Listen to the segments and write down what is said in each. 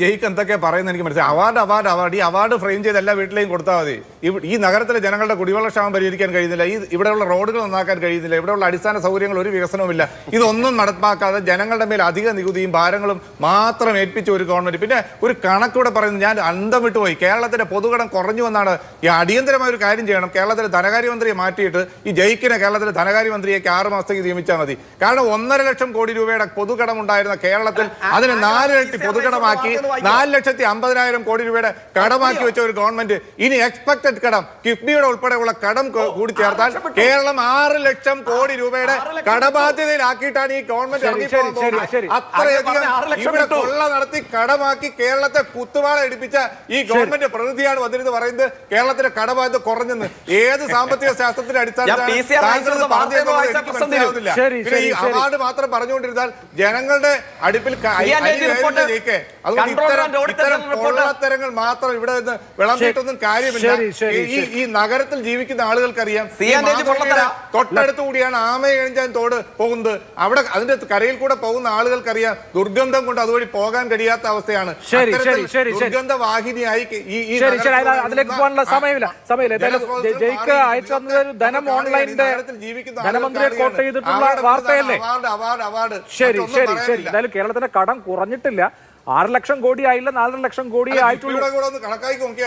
ജയിക്ക് എന്തൊക്കെ പറയുന്നത് എനിക്ക് മനസ്സിലായി. Award award award. ഈ അവാർഡ് ഫ്രെയിം ചെയ്ത് എല്ലാ വീട്ടിലെയും കൊടുത്താൽ മതി. ഈ നഗരത്തിലെ ജനങ്ങളുടെ കുടിവെള്ള ക്ഷാമം പരിഹരിക്കാൻ കഴിയുന്നില്ല. ഈ ഇവിടെയുള്ള റോഡുകൾ നന്നാക്കാൻ കഴിയുന്നില്ല. ഇവിടെയുള്ള അടിസ്ഥാന സൗകര്യങ്ങൾ ഒരു വികസനവുമില്ല. ഇതൊന്നും നടപ്പാക്കാതെ ജനങ്ങളുടെ മേൽ അധിക നികുതിയും ഭാരങ്ങളും മാത്രം ഏൽപ്പിച്ച ഒരു ഗവൺമെന്റ്. പിന്നെ ഒരു കണക്കൂടെ പറയുന്നത് ഞാൻ അന്തം വിട്ടുപോയി കേരളത്തിന്റെ പൊതുകടം കുറഞ്ഞു വന്നാണ് ഈ അടിയന്തരമായ ഒരു കാര്യം ചെയ്യണം. കേരളത്തിലെ ധനകാര്യമന്ത്രിയെ മാറ്റിയിട്ട് ഈ ജയിക്കിനെ കേരളത്തിലെ ധനകാര്യമന്ത്രിയേക്ക് ആറ് മാസത്തേക്ക് നിയമിച്ചാൽ മതി. കാരണം ഒന്നര ലക്ഷം കോടി രൂപയുടെ പൊതുകടം ഉണ്ടായിരുന്ന കേരളത്തിൽ അതിനെ നാലിരട്ടി പൊതുകടമാക്കി നാല് ലക്ഷത്തി അമ്പതിനായിരം കോടി രൂപയുടെ കടമാക്കി വെച്ച ഒരു ഗവൺമെന്റ് ഇനി എക്സ്പെക്ടഡ് കടം കിഫ്ബിയുടെ ഉൾപ്പെടെയുള്ള കടം കൂടി ചേർത്താൽ കേരളം ആറ് ലക്ഷം കോടി രൂപയുടെ കടബാധ്യതയിലാക്കിയിട്ടാണ് ഈ ഗവൺമെന്റ് ഇറങ്ങി. അത്രയധികം ഇവിടെ കൊള്ള നടത്തി കടമാക്കി കേരളത്തെ കുത്തുവാള എടുപ്പിച്ച ഈ ഗവൺമെന്റ് പ്രതിനിധിയാണ് വന്നിരുന്നത് പറയുന്നത് കേരളത്തിന്റെ കടബാധ്യത കുറഞ്ഞെന്ന് ഏത് സാമ്പത്തിക ശാസ്ത്രത്തിന്റെ അടിസ്ഥാനത്തിൽ. ഈ. അവാർഡ് മാത്രം പറഞ്ഞുകൊണ്ടിരുന്നാൽ ജനങ്ങളുടെ അടുപ്പിൽ. അതുകൊണ്ട് ഇത്തരം ഇത്തരം മാത്രം ഇവിടെ നിന്ന് വിളമ്പിട്ടൊന്നും കാര്യമില്ല. ഈ ഈ നഗരത്തിൽ ജീവിക്കുന്ന ആളുകൾക്കറിയാം. തൊട്ടടുത്ത് കൂടിയാണ് ആമയഴിഞ്ചാൻ തോട് പോകുന്നത്. അവിടെ അതിന്റെ കരയിൽ കൂടെ പോകുന്ന ആളുകൾക്കറിയാം ദുർഗന്ധം കൊണ്ട് അതുവഴി പോകാൻ കഴിയാത്ത അവസ്ഥയാണ്. ശരി, അത്തരത്തിൽ ശരി, ശരി, ശരി. ദുർഗന്ധ വാഹിനിയായി ഈ അതിലേക്ക് പോകാനുള്ള സമയമില്ല സമയമില്ല. ജയിക്ക് അയച്ചു തന്നത് ധനം ഓൺലൈൻ ഓൺലൈനിന്റെ ധനമന്ത്രിയെ കോട്ട് ചെയ്തിട്ടുള്ള വാർത്തയല്ലേ? ശരി ശരി ശരി. എന്തായാലും കേരളത്തിന്റെ കടം കുറഞ്ഞിട്ടില്ല. ആറ് ലക്ഷം കോടി ആയില്ല നാലര ലക്ഷം കോടി ആയിട്ടുള്ളൂ.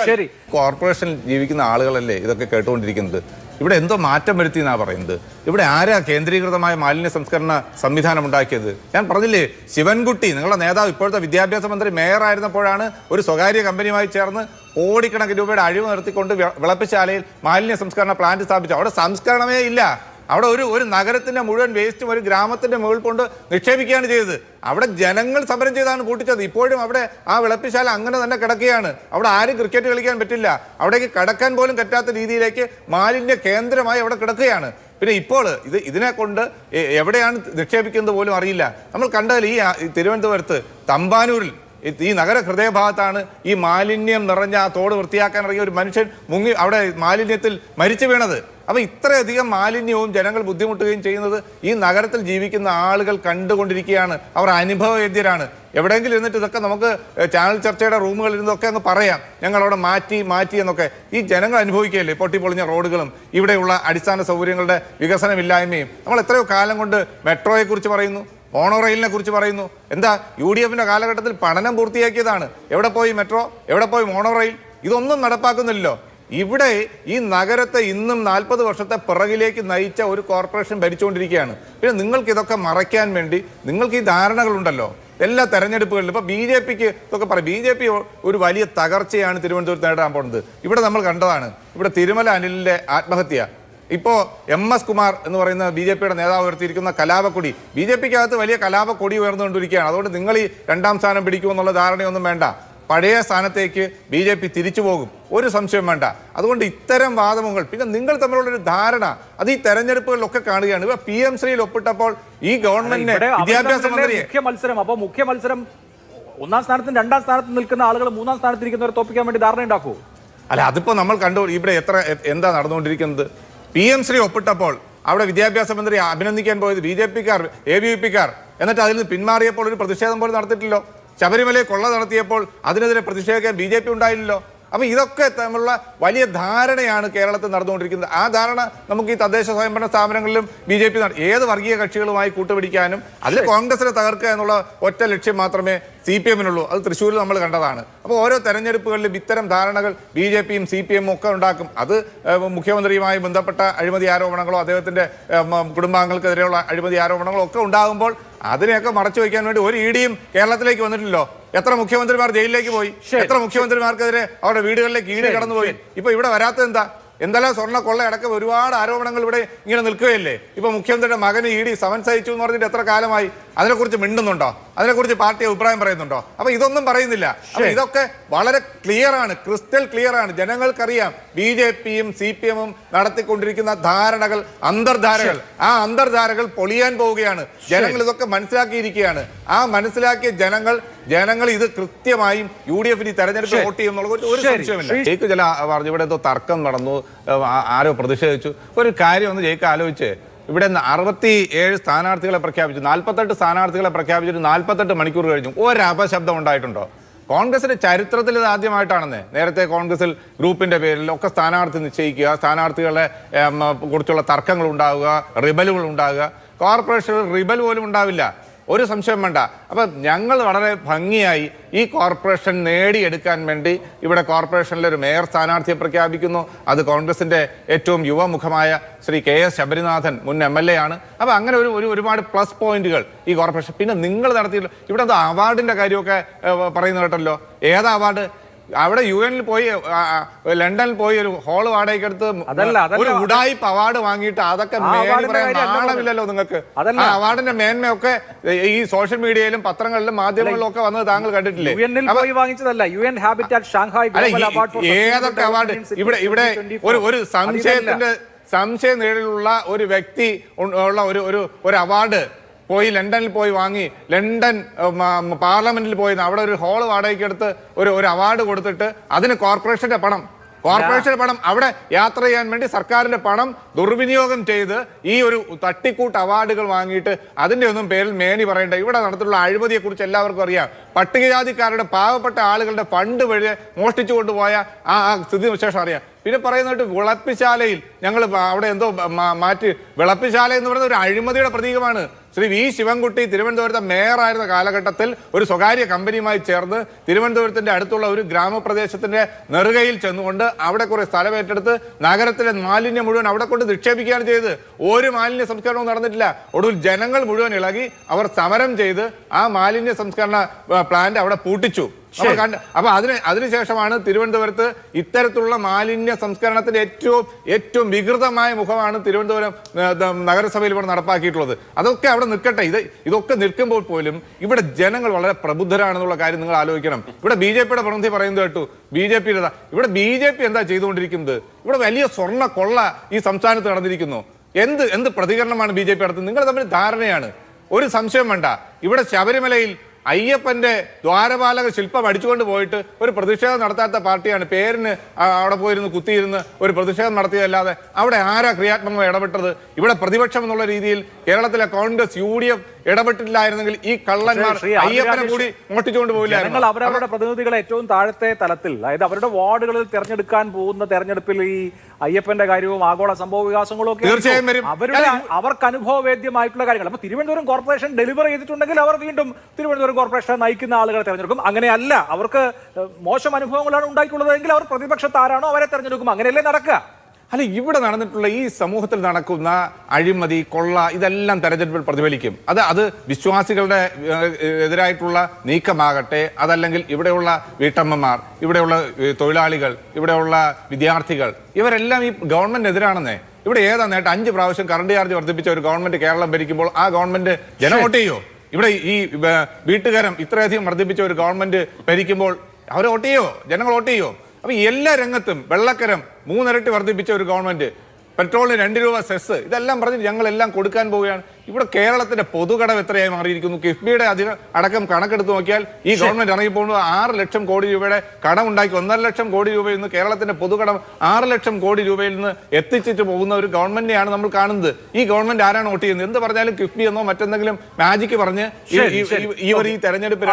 ശരി. കോർപ്പറേഷനിൽ ജീവിക്കുന്ന ആളുകളല്ലേ ഇതൊക്കെ കേട്ടുകൊണ്ടിരിക്കുന്നത്? ഇവിടെ എന്തോ മാറ്റം വരുത്തി എന്നാ പറയുന്നത്? ഇവിടെ ആരാ കേന്ദ്രീകൃതമായ മാലിന്യ സംസ്കരണ സംവിധാനം ഉണ്ടാക്കിയത്? ഞാൻ പറഞ്ഞില്ലേ ശിവൻകുട്ടി നിങ്ങളുടെ നേതാവ് ഇപ്പോഴത്തെ വിദ്യാഭ്യാസ മന്ത്രി മേയർ ആയിരുന്നപ്പോഴാണ് ഒരു സ്വകാര്യ കമ്പനിയുമായി ചേർന്ന് കോടിക്കണക്കിന് രൂപയുടെ അഴിവ് നിർത്തിക്കൊണ്ട് വിളപ്പിശാലയിൽ മാലിന്യ സംസ്കരണ പ്ലാന്റ് സ്ഥാപിച്ചു അവിടെ സംസ്കരണമേ ഇല്ല. അവിടെ ഒരു ഒരു നഗരത്തിന്റെ മുഴുവൻ വേസ്റ്റും ഒരു ഗ്രാമത്തിന്റെ മുകളിൽ കൊണ്ട് നിക്ഷേപിക്കുകയാണ് ചെയ്തത്. അവിടെ ജനങ്ങൾ സമരം ചെയ്താണ് പൂട്ടിച്ചത്. ഇപ്പോഴും അവിടെ ആ വിളപ്പിശാല അങ്ങനെ തന്നെ കിടക്കുകയാണ്. അവിടെ ആരും ക്രിക്കറ്റ് കളിക്കാൻ പറ്റില്ല. അവിടേക്ക് കടക്കാൻ പോലും പറ്റാത്ത രീതിയിലേക്ക് മാലിന്യ കേന്ദ്രമായി അവിടെ കിടക്കുകയാണ്. പിന്നെ ഇപ്പോൾ ഇത് ഇതിനെ കൊണ്ട് എവിടെയാണ് നിക്ഷേപിക്കുന്നത് പോലും അറിയില്ല. നമ്മൾ കണ്ടാൽ ഈ തിരുവനന്തപുരത്ത് തമ്പാനൂരിൽ ഈ- നഗര ഹൃദയഭാഗത്താണ് ഈ മാലിന്യം നിറഞ്ഞ ആ തോട് വൃത്തിയാക്കാൻ ഇറങ്ങിയ ഒരു മനുഷ്യൻ മുങ്ങി അവിടെ മാലിന്യത്തിൽ മരിച്ചു വീണത്. അപ്പൊ ഇത്രയധികം മാലിന്യവും ജനങ്ങൾ ബുദ്ധിമുട്ടുകയും ചെയ്യുന്നത് ഈ നഗരത്തിൽ ജീവിക്കുന്ന ആളുകൾ കണ്ടുകൊണ്ടിരിക്കുകയാണ്. അവർ അനുഭവവേദ്യരാണ്. എവിടെയെങ്കിലും ഇരുന്നിട്ട് ഇതൊക്കെ നമുക്ക് ചാനൽ ചർച്ചയുടെ റൂമുകളിൽ ഇരുന്നൊക്കെ അങ്ങ് പറയാം. ഞങ്ങൾ അവിടെ മാറ്റി മാറ്റി എന്നൊക്കെ. ഈ ജനങ്ങൾ അനുഭവിക്കുകയല്ലേ? പൊട്ടിപ്പൊളിഞ്ഞ റോഡുകളും ഇവിടെയുള്ള അടിസ്ഥാന സൗകര്യങ്ങളുടെ വികസനമില്ലായ്മയും. നമ്മൾ എത്രയോ കാലം കൊണ്ട് മെട്രോയെ കുറിച്ച് പറയുന്നു മോണോറെയിലിനെ കുറിച്ച് പറയുന്നു. എന്താ? യു ഡി എഫിന്റെ കാലഘട്ടത്തിൽ പഠനം പൂർത്തിയാക്കിയതാണ്. എവിടെ പോയി മെട്രോ? എവിടെ പോയി മോണോറെയിൽ? ഇതൊന്നും നടപ്പാക്കുന്നില്ലല്ലോ. ഇവിടെ ഈ നഗരത്തെ ഇന്നും നാൽപ്പത് വർഷത്തെ പിറകിലേക്ക് നയിച്ച ഒരു കോർപ്പറേഷൻ ഭരിച്ചുകൊണ്ടിരിക്കുകയാണ്. പിന്നെ നിങ്ങൾക്ക് ഇതൊക്കെ മറയ്ക്കാൻ വേണ്ടി നിങ്ങൾക്ക് ഈ ധാരണകളുണ്ടല്ലോ. എല്ലാ തെരഞ്ഞെടുപ്പുകളിലും. ഇപ്പൊ ബി ജെ പിക്ക് ഇതൊക്കെ പറയും. ബി ജെ പി ഒരു വലിയ തകർച്ചയാണ് തിരുവനന്തപുരത്ത് നേടാൻ പോകുന്നത്. ഇവിടെ നമ്മൾ കണ്ടതാണ്. ഇവിടെ തിരുമല അനിലിന്റെ ആത്മഹത്യ. ഇപ്പോ എം എസ് കുമാർ എന്ന് പറയുന്ന ബി ജെ പിയുടെ നേതാവ് ഉയർത്തിയിരിക്കുന്ന കലാപക്കൊടി. ബി ജെ പിക്ക് അകത്ത് വലിയ കലാപക്കൊടി ഉയർന്നുകൊണ്ടിരിക്കുകയാണ്. അതുകൊണ്ട് നിങ്ങൾ ഈ രണ്ടാം സ്ഥാനം പിടിക്കുമെന്നുള്ള ധാരണയൊന്നും വേണ്ട. പഴയ സ്ഥാനത്തേക്ക് ബി ജെ പി തിരിച്ചു പോകും. ഒരു സംശയം വേണ്ട. അതുകൊണ്ട് ഇത്തരം വാദമുകൾ പിന്നെ നിങ്ങൾ തമ്മിലുള്ള ഒരു ധാരണ അത് ഈ തെരഞ്ഞെടുപ്പുകളിലൊക്കെ കാണുകയാണ്. ഇവ പി എം ശ്രീയിൽ ഒപ്പിട്ടപ്പോൾ ഈ ഗവൺമെന്റിനെ വിദ്യാഭ്യാസ മന്ത്രിയെ മുഖ്യ മത്സരം അപ്പൊ മുഖ്യ മത്സരം ഒന്നാം സ്ഥാനത്തും രണ്ടാം സ്ഥാനത്തും നിൽക്കുന്ന ആളുകൾ മൂന്നാം സ്ഥാനത്തിരിക്കുന്നവരെ തോപ്പിക്കാൻ വേണ്ടി ധാരണ ഉണ്ടാക്കുമോ അല്ല അതിപ്പോ നമ്മൾ കണ്ടു ഇവിടെ എത്ര എന്താ നടന്നുകൊണ്ടിരിക്കുന്നത്? പി എം ശ്രീ ഒപ്പിട്ടപ്പോൾ അവിടെ വിദ്യാഭ്യാസ മന്ത്രി അഭിനന്ദിക്കാൻ പോയത് ബി ജെ പിക്കാർ എ ബി വി പിക്കാർ എന്നിട്ട് അതിൽ നിന്ന് പിന്മാറിയപ്പോൾ ഒരു പ്രതിഷേധം പോലും നടത്തിയിട്ടില്ലോ. ശബരിമലയെ കൊള്ള നടത്തിയപ്പോൾ അതിനെതിരെ പ്രതിഷേധിക്കാൻ ബി ജെ പി ഉണ്ടായില്ലല്ലോ. അപ്പൊ ഇതൊക്കെ തമ്മിലുള്ള വലിയ ധാരണയാണ് കേരളത്തിൽ നടന്നുകൊണ്ടിരിക്കുന്നത്. ആ ധാരണ നമുക്ക് ഈ തദ്ദേശ സ്വയംഭരണ സ്ഥാപനങ്ങളിലും ബി ജെ പി ഏത് വർഗീയ കക്ഷികളുമായി കൂട്ടുപിടിക്കാനും അതിൽ കോൺഗ്രസിനെ തകർക്കുക എന്നുള്ള ഒറ്റ ലക്ഷ്യം മാത്രമേ സി പി എമ്മിനുള്ളൂ. അത് തൃശ്ശൂരിൽ നമ്മൾ കണ്ടതാണ്. അപ്പോൾ ഓരോ തെരഞ്ഞെടുപ്പുകളിലും ഇത്തരം ധാരണകൾ ബി ജെ പിയും സി പി എമ്മും ഒക്കെ ഉണ്ടാക്കും. അത് മുഖ്യമന്ത്രിയുമായി ബന്ധപ്പെട്ട അഴിമതി ആരോപണങ്ങളോ അദ്ദേഹത്തിന്റെ കുടുംബാംഗങ്ങൾക്കെതിരെയുള്ള അഴിമതി ആരോപണങ്ങളോ ഒക്കെ ഉണ്ടാകുമ്പോൾ അതിനെയൊക്കെ മറച്ചു വയ്ക്കാൻ വേണ്ടി ഒരു ഇ ഡിയും കേരളത്തിലേക്ക് വന്നിട്ടില്ലല്ലോ. എത്ര മുഖ്യമന്ത്രിമാർ ജയിലിലേക്ക് പോയി? എത്ര മുഖ്യമന്ത്രിമാർക്കെതിരെ അവരുടെ വീടുകളിലേക്ക് ഈട് കടന്നുപോയി ഇപ്പൊ ഇവിടെ വരാത്തത് എന്താ? എന്തെല്ലാം സ്വർണ കൊള്ള അടക്കം ഒരുപാട് ആരോപണങ്ങൾ ഇവിടെ ഇങ്ങനെ നിൽക്കുകയല്ലേ? ഇപ്പൊ മുഖ്യമന്ത്രിയുടെ മകന് ഇ ഡി സമൻസ് അയച്ചു എന്ന് പറഞ്ഞിട്ട് എത്ര കാലമായി? അതിനെക്കുറിച്ച് മിണ്ടുന്നുണ്ടോ? അതിനെക്കുറിച്ച് പാർട്ടി അഭിപ്രായം പറയുന്നുണ്ടോ? അപ്പൊ ഇതൊന്നും പറയുന്നില്ല. അപ്പൊ ഇതൊക്കെ വളരെ ക്ലിയർ ആണ് ക്രിസ്റ്റൽ ക്ലിയർ ആണ്. ജനങ്ങൾക്കറിയാം ബി ജെ പിയും സി പി എമ്മും നടത്തിക്കൊണ്ടിരിക്കുന്ന ധാരണകൾ അന്തർധാരകൾ. ആ അന്തർധാരകൾ പൊളിയാൻ പോവുകയാണ്. ജനങ്ങൾ ഇതൊക്കെ മനസ്സിലാക്കിയിരിക്കുകയാണ്. ആ മനസ്സിലാക്കിയ ജനങ്ങൾ ജനങ്ങൾ ഇത് കൃത്യമായും യു ഡി എഫിന് തെരഞ്ഞെടുപ്പ് വോട്ട് ചെയ്യും ഒരു-. സംശയമില്ല ജയിക്ക് ചില പറഞ്ഞു ഇവിടെ എന്തോ തർക്കം നടന്നു ആരോ പ്രതിഷേധിച്ചു. ഒരു കാര്യം ഒന്ന് ജയിക്ക് ആലോചിച്ച് ഇവിടെ അറുപത്തി ഏഴ് സ്ഥാനാർത്ഥികളെ പ്രഖ്യാപിച്ചു നാൽപ്പത്തെട്ട് സ്ഥാനാർത്ഥികളെ പ്രഖ്യാപിച്ചിട്ട് നാൽപ്പത്തെട്ട് മണിക്കൂർ കഴിഞ്ഞു. ഒരു അപശബ്ദം ഉണ്ടായിട്ടുണ്ടോ? കോൺഗ്രസിന്റെ ചരിത്രത്തിൽ ഇത് ആദ്യമായിട്ടാണെന്ന്. നേരത്തെ കോൺഗ്രസിൽ ഗ്രൂപ്പിന്റെ പേരിൽ ഒക്കെ സ്ഥാനാർത്ഥി നിശ്ചയിക്കുക സ്ഥാനാർത്ഥികളെ കുറിച്ചുള്ള തർക്കങ്ങൾ ഉണ്ടാവുക റിബലുകൾ ഉണ്ടാവുക. കോർപ്പറേഷനിൽ റിബൽ പോലും ഉണ്ടാവില്ല. ഒരു സംശയം വേണ്ട. അപ്പം ഞങ്ങൾ വളരെ ഭംഗിയായി ഈ കോർപ്പറേഷൻ നേടിയെടുക്കാൻ വേണ്ടി ഇവിടെ കോർപ്പറേഷനിലെ ഒരു മേയർ സ്ഥാനാർത്ഥിയെ പ്രഖ്യാപിക്കുന്നു. അത് കോൺഗ്രസിന്റെ ഏറ്റവും യുവമുഖമായ ശ്രീ കെ എസ് ശബരിനാഥൻ മുൻ എം എൽ എ ആണ്. അപ്പോൾ അങ്ങനെ ഒരു ഒരു ഒരുപാട് പ്ലസ് പോയിന്റുകൾ ഈ കോർപ്പറേഷൻ. പിന്നെ നിങ്ങൾ നടത്തിയല്ലോ ഇവിടെ അവാർഡിന്റെ കാര്യമൊക്കെ പറയുന്ന കേട്ടല്ലോ ഏതാ അവാർഡ്? അവിടെ യു എനിൽ പോയി ലണ്ടനിൽ പോയി ഒരു ഹോൾ വാടകയ്ക്ക് എടുത്ത്. ഒരു ഉടായിപ്പ് അവാർഡ് വാങ്ങിയിട്ട് അതൊക്കെ നാണമില്ലല്ലോ നിങ്ങൾക്ക്. ആ അവാർഡിന്റെ മേന്മയൊക്കെ ഈ സോഷ്യൽ മീഡിയയിലും പത്രങ്ങളിലും മാധ്യമങ്ങളിലും ഒക്കെ വന്നത് താങ്കൾ കണ്ടിട്ടില്ലേ? പോയി വാങ്ങിച്ചതല്ല. യു എൻ ഹാബിറ്റാറ്റ് ഷാങ്ഹായ് ഏതൊക്കെ അവാർഡ് ഇവിടെ ഇവിടെ ഒരു ഒരു സംശയത്തിന്റെ സംശയ നേരിലുള്ള ഒരു വ്യക്തി ഉള്ള ഒരു ഒരു അവാർഡ് പോയി ലണ്ടനിൽ പോയി വാങ്ങി ലണ്ടൻ പാർലമെന്റിൽ പോയി അവിടെ ഒരു ഹോൾ വാടകയ്ക്ക് എടുത്ത് ഒരു ഒരു അവാർഡ് കൊടുത്തിട്ട് അതിന് കോർപ്പറേഷന്റെ പണം. കോർപ്പറേഷന്റെ പണം അവിടെ യാത്ര ചെയ്യാൻ വേണ്ടി സർക്കാരിന്റെ പണം ദുർവിനിയോഗം ചെയ്ത് ഈ ഒരു തട്ടിക്കൂട്ട് അവാർഡുകൾ വാങ്ങിയിട്ട് അതിന്റെ ഒന്നും പേരിൽ മേനി പറയേണ്ട. ഇവിടെ നടത്തിയുള്ള അഴിമതിയെ കുറിച്ച് എല്ലാവർക്കും അറിയാം. പട്ടികജാതിക്കാരുടെ പാവപ്പെട്ട ആളുകളുടെ ഫണ്ട് വഴി മോഷ്ടിച്ചു കൊണ്ടുപോയ ആ ആ സ്ഥിതി വിശേഷം അറിയാം. പിന്നെ പറയുന്നിട്ട് വിളപ്പിശാലയിൽ ഞങ്ങൾ അവിടെ എന്തോ മാറ്റി വിളപ്പിശാല എന്ന് പറയുന്നത് ഒരു അഴിമതിയുടെ പ്രതീകമാണ്. ശ്രീ വി ശിവൻകുട്ടി തിരുവനന്തപുരത്തെ മേയറായിരുന്ന കാലഘട്ടത്തിൽ ഒരു സ്വകാര്യ കമ്പനിയുമായി ചേർന്ന് തിരുവനന്തപുരത്തിന്റെ അടുത്തുള്ള ഒരു ഗ്രാമപ്രദേശത്തിന്റെ നെറുകയിൽ ചെന്നുകൊണ്ട് അവിടെ കുറെ സ്ഥലം ഏറ്റെടുത്ത് നഗരത്തിലെ മാലിന്യം മുഴുവൻ അവിടെ കൊണ്ട് നിക്ഷേപിക്കുകയാണ് ചെയ്തത്. ഒരു മാലിന്യ സംസ്കരണവും നടന്നിട്ടില്ല. ഒടുവിൽ ജനങ്ങൾ മുഴുവൻ ഇളകി അവർ സമരം ചെയ്ത് ആ മാലിന്യ സംസ്കരണ പ്ലാന്റ് അവിടെ പൂട്ടിച്ചു. അപ്പൊ അതിന് അതിനുശേഷമാണ് തിരുവനന്തപുരത്ത് ഇത്തരത്തിലുള്ള മാലിന്യ സംസ്കരണത്തിന്റെ ഏറ്റവും ഏറ്റവും വികൃതമായ മുഖമാണ് തിരുവനന്തപുരം നഗരസഭയിൽ ഇവിടെ നടപ്പാക്കിയിട്ടുള്ളത്. അതൊക്കെ അവിടെ നിൽക്കട്ടെ. ഇത് ഇതൊക്കെ നിൽക്കുമ്പോൾ പോലും ഇവിടെ ജനങ്ങൾ വളരെ പ്രബുദ്ധരാണെന്നുള്ള കാര്യം നിങ്ങൾ ആലോചിക്കണം. ഇവിടെ ബി ജെ പിയുടെ പ്രതിനിധി പറയുന്നത് കേട്ടു. ബി ജെ പി ഇവിടെ ബി ജെ പി എന്താ ചെയ്തുകൊണ്ടിരിക്കുന്നത്? ഇവിടെ വലിയ സ്വർണ കൊള്ള ഈ സംസ്ഥാനത്ത് നടന്നിരിക്കുന്നു. എന്ത് എന്ത് പ്രതികരണമാണ് ബി ജെ പി നടത്തുന്നത്? നിങ്ങൾ തമ്മിൽ ധാരണയാണ്. ഒരു സംശയം വേണ്ട. ഇവിടെ ശബരിമലയിൽ അയ്യപ്പന്റെ ദ്വാരപാലക ശില്പം അടിച്ചുകൊണ്ട് പോയിട്ട് ഒരു പ്രതിഷേധം നടത്താത്ത പാർട്ടിയാണ്. പേരിന് അവിടെ പോയിരുന്ന് കുത്തിയിരുന്ന് ഒരു പ്രതിഷേധം നടത്തിയതല്ലാതെ അവിടെ ആരാ ക്രിയാത്മകമായി ഇടപെട്ടത്? ഇവിടെ പ്രതിപക്ഷം എന്നുള്ള രീതിയിൽ കേരളത്തിലെ കോൺഗ്രസ് യു ഇടപെട്ടില്ലായിരുന്നെങ്കിൽ ഈ കള്ളന്മാർ അയ്യപ്പനെ കൂടി മുട്ടിച്ചുകൊണ്ട് പോയില്ല നിങ്ങൾ അവരവരുടെ പ്രതിനിധികളെ ഏറ്റവും താഴത്തെ തലത്തിൽ അതായത് അവരുടെ വാർഡുകളിൽ തെരഞ്ഞെടുക്കാൻ പോകുന്ന തെരഞ്ഞെടുപ്പിൽ ഈ അയ്യപ്പന്റെ കാര്യവും ആഗോള സംഭവ വികാസങ്ങളും ഒക്കെ തീർച്ചയായും വരും. അവരുടെ അവർക്ക് അനുഭവവേദ്യമായിട്ടുള്ള കാര്യങ്ങൾ. അപ്പൊ തിരുവനന്തപുരം കോർപ്പറേഷൻ ഡെലിവർ ചെയ്തിട്ടുണ്ടെങ്കിൽ അവർ വീണ്ടും തിരുവനന്തപുരം കോർപ്പറേഷനെ നയിക്കുന്ന ആളുകളെ തെരഞ്ഞെടുക്കും. അങ്ങനെയല്ല അവർക്ക് മോശം അനുഭവങ്ങളാണ് ഉണ്ടായിട്ടുള്ളതെങ്കിൽ അവർ പ്രതിപക്ഷത്താരാണോ അവരെ തെരഞ്ഞെടുക്കും. അങ്ങനെയല്ലേ നടക്കുക? അല്ല ഇവിടെ നടന്നിട്ടുള്ള ഈ സമൂഹത്തിൽ നടക്കുന്ന അഴിമതി കൊള്ള ഇതെല്ലാം തെരഞ്ഞെടുപ്പിൽ പ്രതിഫലിക്കും. അത് അത് വിശ്വാസികളുടെ എതിരായിട്ടുള്ള നീക്കമാകട്ടെ അതല്ലെങ്കിൽ ഇവിടെയുള്ള വീട്ടമ്മമാർ ഇവിടെയുള്ള തൊഴിലാളികൾ ഇവിടെയുള്ള വിദ്യാർത്ഥികൾ ഇവരെല്ലാം ഈ ഗവൺമെന്റ് എതിരാണെന്നേ ഇവിടെ ഏതാ നേട്ടം? അഞ്ച് പ്രാവശ്യം കറണ്ട് ചാർജ് വർദ്ധിപ്പിച്ച ഒരു ഗവൺമെന്റ് കേരളം ഭരിക്കുമ്പോൾ ആ ഗവൺമെന്റ് ജനം വോട്ട് ചെയ്യോ? ഇവിടെ ഈ വീട്ടുകാരം ഇത്രയധികം വർദ്ധിപ്പിച്ച ഒരു ഗവൺമെന്റ് ഭരിക്കുമ്പോൾ അവർ വോട്ട് ചെയ്യോ? ജനങ്ങൾ വോട്ട് ചെയ്യോ? അപ്പൊ എല്ലാ രംഗത്തും വെള്ളക്കരം മൂന്നിരട്ടി വർദ്ധിപ്പിച്ച ഒരു ഗവൺമെന്റ് പെട്രോളിന് രണ്ട് രൂപ സെസ് ഇതെല്ലാം പറഞ്ഞ് ഞങ്ങളെല്ലാം കൊടുക്കാൻ പോവുകയാണ്. ഇവിടെ കേരളത്തിന്റെ പൊതുകടം എത്രയായി മാറിയിരിക്കുന്നു? കിഫ്ബിയുടെ അധികം അടക്കം കണക്കെടുത്ത് നോക്കിയാൽ ഈ ഗവൺമെന്റ് ഇറങ്ങി പോകുന്നത് ആറ് ലക്ഷം കോടി രൂപയുടെ കടം ഉണ്ടാക്കി ഒന്നര ലക്ഷം കോടി രൂപയിൽ നിന്ന് കേരളത്തിന്റെ പൊതുകടം ആറ് ലക്ഷം കോടി രൂപയിൽ നിന്ന് എത്തിച്ചിട്ട് പോകുന്ന ഒരു ഗവൺമെന്റിനെയാണ് നമ്മൾ കാണുന്നത്. ഈ ഗവൺമെന്റ് ആരാണ് വോട്ട് ചെയ്യുന്നത്? എന്ത് പറഞ്ഞാലും കിഫ്ബി എന്നോ മറ്റെന്തെങ്കിലും മാജിക്ക് പറഞ്ഞ് ഈ- ഒരു ഈ തെരഞ്ഞെടുപ്പ്